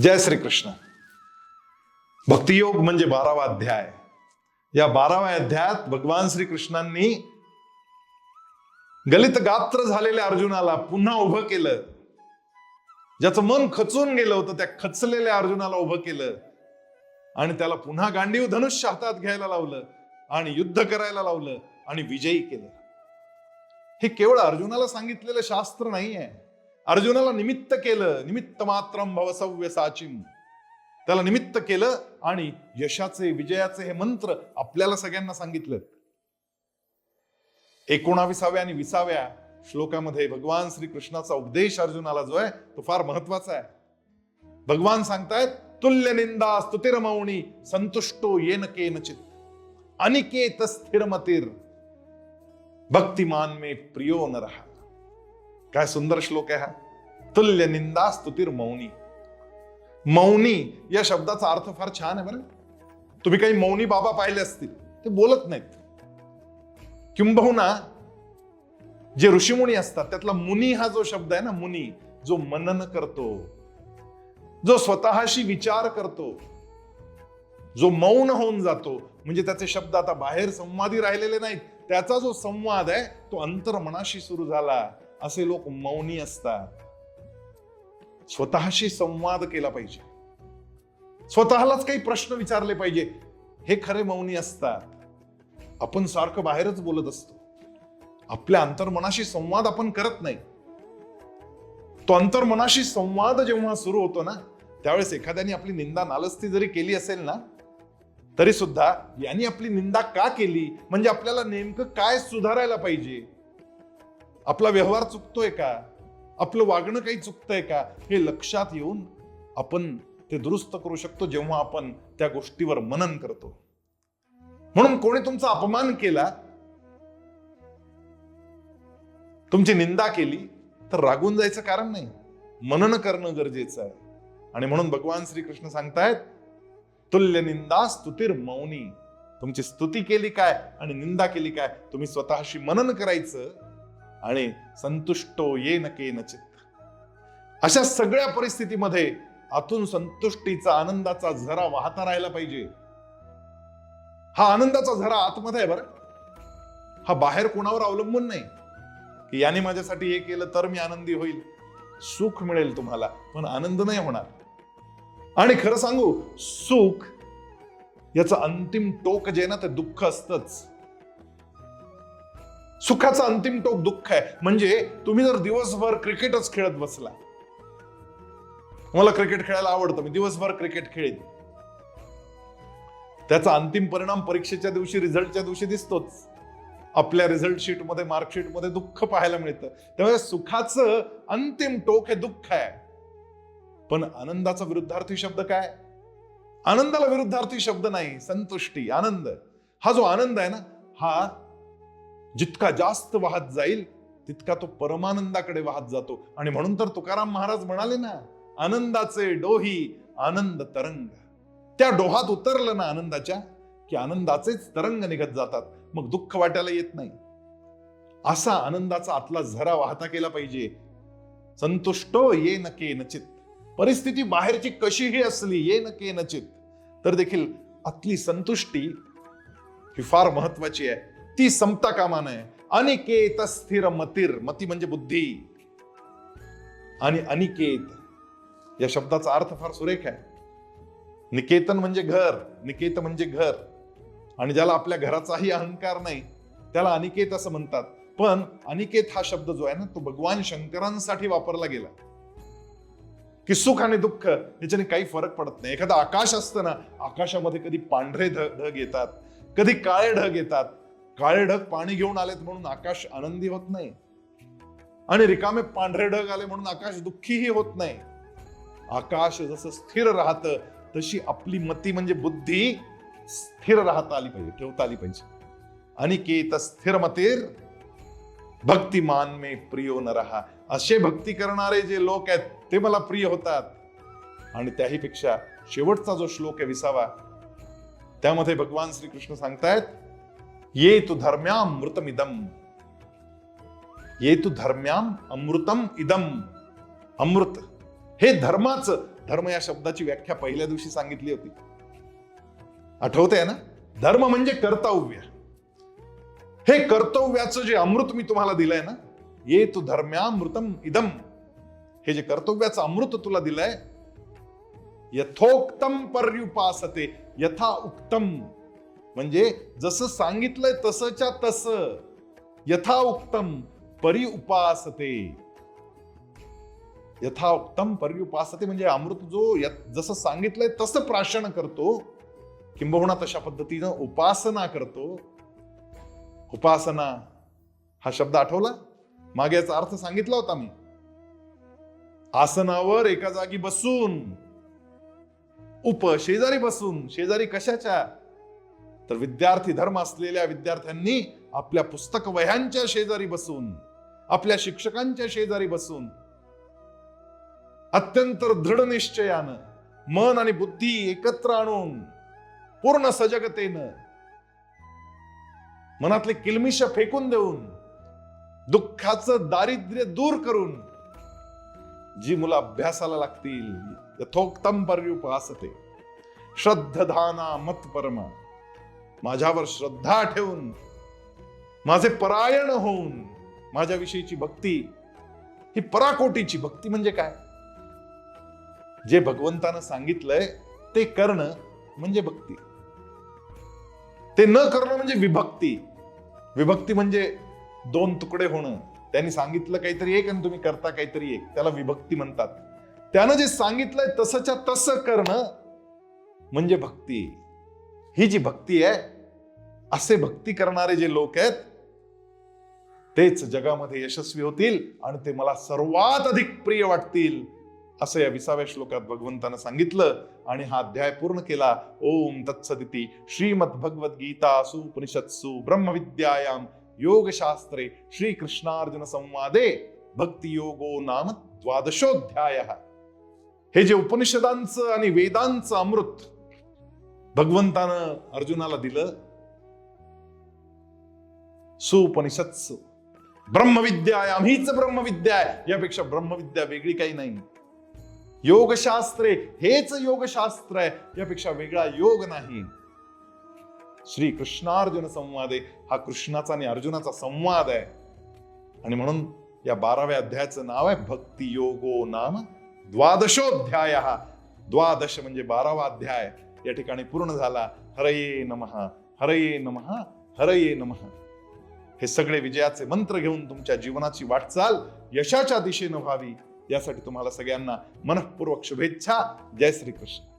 जय श्री कृष्ण भक्तियोग म्हणजे बारावा अध्याय. या बाराव्या अध्यायात भगवान श्रीकृष्णांनी गलित गात्र झालेल्या अर्जुनाला पुन्हा उभं केलं. ज्याचं मन खचून गेलं होतं त्या खचलेल्या अर्जुनाला उभं केलं. आणि त्याला पुन्हा गांडीव धनुष्य हातात घ्यायला लावलं आणि युद्ध करायला लावलं आणि विजयी केलं. हे केवळ अर्जुनाला सांगितलेलं शास्त्र नाहीये. अर्जुनाला निमित्त केलं निमित्त मात्रम भवसव्य साचिम त्याला निमित्त केलं आणि यशाचे विजयाचे हे मंत्र आपल्याला सगळ्यांना सांगितलं. एकोणाविसाव्या आणि विसाव्या श्लोकामध्ये भगवान श्री कृष्णाचा उपदेश अर्जुनाला जो आहे तो फार महत्त्वाचा आहे. भगवान सांगतायत तुल्य निंदा स्तुतिरमौणी संतुष्टो येन केनचित अनिकेत स्थिरमतीर भक्तिमान मे प्रियो न रहा काय सुंदर श्लोक आहे हा. तुल्य निंदा स्तुतीर मौनी. मौनी या शब्दाचा अर्थ फार छान आहे बरं. तुम्ही काही मौनी बाबा पाहिले असतील ते बोलत नाहीत. किंबहुना जे ऋषीमुनी असतात त्यातला मुनी हा जो शब्द आहे ना मुनी जो मनन करतो जो स्वतःशी विचार करतो जो मौन होऊन जातो म्हणजे त्याचे शब्द आता बाहेर संवादी राहिलेले नाहीत. त्याचा जो संवाद आहे तो अंतर्मनाशी सुरू झाला. असे लोक मौनी असतात. स्वतःशी संवाद केला पाहिजे. स्वतःलाच काही प्रश्न विचारले पाहिजे. हे खरे मौनी असतात. आपण सारखं बाहेरच बोलत असतो. आपल्या अंतर्मनाशी संवाद आपण करत नाही. तो अंतर्मनाशी संवाद जेव्हा सुरू होतो ना त्यावेळेस एखाद्याने आपली निंदा नालस्ती जरी केली असेल ना तरी सुद्धा यांनी आपली निंदा का केली? म्हणजे आपल्याला नेमकं काय सुधारायला पाहिजे? आपला व्यवहार चुकतोय का? आपलं वागणं काही चुकतंय का? हे लक्षात येऊन आपण ते दुरुस्त करू शकतो जेव्हा आपण त्या गोष्टीवर मनन करतो. म्हणून कोणी तुमचा अपमान केला तुमची निंदा केली तर रागून जायचं कारण नाही. मनन करणं गरजेचं आहे. आणि म्हणून भगवान श्रीकृष्ण सांगतायत तुल्य निंदा स्तुतीर मौनी. तुमची स्तुती केली काय आणि निंदा केली काय? तुम्ही स्वतःशी मनन करायचं आणि संतुष्टो ये न के नचित अशा सगळ्या परिस्थितीमध्ये आतून संतुष्टीचा आनंदाचा झरा वाहता राहायला पाहिजे. हा आनंदाचा झरा आतमध्ये आहे बरं. हा बाहेर कोणावर अवलंबून नाही. की याने माझ्यासाठी हे केलं तर मी आनंदी होईल. सुख मिळेल तुम्हाला पण आनंद नाही होणार. आणि खरं सांगू सुख याचं अंतिम टोक जे ना ते दुःख असतच. सुखाचा अंतिम टोक दुःख आहे. म्हणजे तुम्ही जर दिवसभर क्रिकेटच खेळत बसला. मला क्रिकेट खेळायला आवडतं मी दिवसभर क्रिकेट खेळेन. त्याचा अंतिम परिणाम परीक्षेच्या दिवशी रिझल्टच्या दिवशी दिसतोच. आपल्या रिझल्ट शीटमध्ये मार्कशीटमध्ये दुःख पाहायला मिळतं. त्यामुळे सुखाचं अंतिम टोक हे दुःख आहे. पण आनंदाचा विरुद्धार्थी शब्द काय? आनंदाला विरुद्धार्थी शब्द नाही संतुष्टी आनंद. हा जो आनंद आहे ना हा जितका जास्त वाहत जाईल तितका तो परमानंदाकडे वाहत जातो. आणि म्हणून तर तुकाराम महाराज म्हणाले ना आनंदाचे डोही आनंद तरंग. त्या डोहात उतरलं ना आनंदाच्या की आनंदाचेच तरंग निघत जातात. मग दुःख वाटायला येत नाही. असा आनंदाचा आतला झरा वाहता केला पाहिजे. संतुष्टो ये न के नचित. परिस्थिती बाहेरची कशीही असली ये न के नचित. तर देखील आतली संतुष्टी ही फार महत्वाची आहे. ती संपता कामा नये. अनिकेत स्थिर मतीर. मती म्हणजे बुद्धी. आणि अनिकेत या शब्दाचा अर्थ फार सुरेख आहे. निकेतन म्हणजे घर. निकेत म्हणजे घर. आणि ज्याला आपल्या घराचाही अहंकार नाही त्याला अनिकेत असं म्हणतात. पण अनिकेत हा शब्द जो आहे ना तो भगवान शंकरांसाठी वापरला गेला. की सुख आणि दुःख याच्याने काही फरक पडत नाही. एखादं आकाश असतं ना आकाशामध्ये कधी पांढरे ढग ढग येतात. कधी काळे ढग येतात. काळे ढग पाणी घेऊन आलेत म्हणून आकाश आनंदी होत नाही. आणि रिकामे पांढरे ढग आले म्हणून आकाश दुःखीही होत नाही. आकाश जसं स्थिर राहतं तशी आपली मती म्हणजे बुद्धी स्थिर राहता आली पाहिजे ठेवता आली पाहिजे. अनिकेत स्थिर मतीर भक्तिमान मे प्रियो न रहा. असे भक्ती करणारे जे लोक आहेत ते मला प्रिय होतात. आणि त्याही पेक्षा शेवटचा जो श्लोक आहे विसावा त्यामध्ये भगवान श्रीकृष्ण सांगतायत ये तु धर्म्याम इदम ये तू धर्म्याम अमृतम इदम अमृत हे धर्माचं धर्म या शब्दाची व्याख्या पहिल्या दिवशी सांगितली होती. आठवते ना? धर्म म्हणजे कर्तव्य. हे कर्तव्याचं जे अमृत मी तुम्हाला दिलंय ना ये तू धर्म्यामृतम इदम. हे जे कर्तव्याचं अमृत तुला दिलंय यथोक्तम पर्युपासते यथा उक्तम. म्हणजे जसं सांगितलंय तसच्या तस यथा उक्तम परिउपासते. यथा उक्तम परिउपासते म्हणजे अमृत जो जसं सांगितलंय तसं प्राशन करतो किंबहुना तशा पद्धतीनं उपासना करतो. उपासना हा शब्द आठवला? मागे याचा अर्थ सांगितला होता मी. आसनावर एका जागी बसून उप शेजारी बसून शेजारी कशाच्या? तर विद्यार्थी धर्म असलेल्या विद्यार्थ्यांनी आपल्या पुस्तक वह्यांच्या शेजारी बसून आपल्या शिक्षकांच्या शेजारी बसून अत्यंत दृढ निश्चयानं मन आणि बुद्धी एकत्र आणून पूर्ण सजगतेनं मनातले किलमिश फेकून देऊन दुःखाचं दारिद्र्य दूर करून जी मुलं अभ्यासाला लागतील यथोक्तम पर्युपासते. श्रद्धधाना मत परमा माझ्यावर श्रद्धा ठेवून माझे परायण होऊन माझ्याविषयीची भक्ती ही पराकोटीची भक्ती म्हणजे काय? जे भगवंतानं सांगितलंय ते करणं म्हणजे भक्ती. ते न करणं म्हणजे विभक्ती. विभक्ती म्हणजे दोन तुकडे होणं. त्यांनी सांगितलं काहीतरी एक आणि तुम्ही करता काहीतरी एक. त्याला विभक्ती म्हणतात. त्यानं जे सांगितलंय तसंच्या तसं करणं म्हणजे भक्ती. ही जी भक्ती आहे असे भक्ती करणारे जे लोक आहेत तेच जगामध्ये यशस्वी होतील आणि ते मला सर्वात अधिक प्रिय वाटतील असं या विसाव्या श्लोकात भगवंतानं सांगितलं आणि हा अध्याय पूर्ण केला. ओम तत्सदिती श्रीमद भगवत गीता सुपनिषत्सु ब्रह्मविद्यायाम योगशास्त्रे श्री कृष्णार्जुन संवादे भक्ती योगो नाम द्वादशोध्याय हे जे उपनिषदांचं आणि वेदांचं अमृत भगवंतानं अर्जुनाला दिलं. सोपनिषद् ब्रह्मविद्या आहे आम्हीच ब्रह्मविद्या आहे यापेक्षा ब्रह्मविद्या वेगळी काही नाही. योगशास्त्रे हेच योगशास्त्र आहे यापेक्षा वेगळा योग नाही. श्री कृष्णार्जुन संवादे हा कृष्णाचा आणि अर्जुनाचा संवाद आहे. आणि म्हणून या बाराव्या अध्यायाचं नाव आहे भक्ती योगो नाम द्वादशोध्याय हा द्वादश म्हणजे बारावा अध्याय. या ठिकाणी पूर्ण झाला. हरये नमः हरये नमः हरये नमः. हे सगळे विजयाचे मंत्र घेऊन तुमच्या जीवनाची वाटचाल यशाच्या दिशेनं व्हावी यासाठी तुम्हाला सगळ्यांना मनपूर्वक शुभेच्छा. जय श्री कृष्ण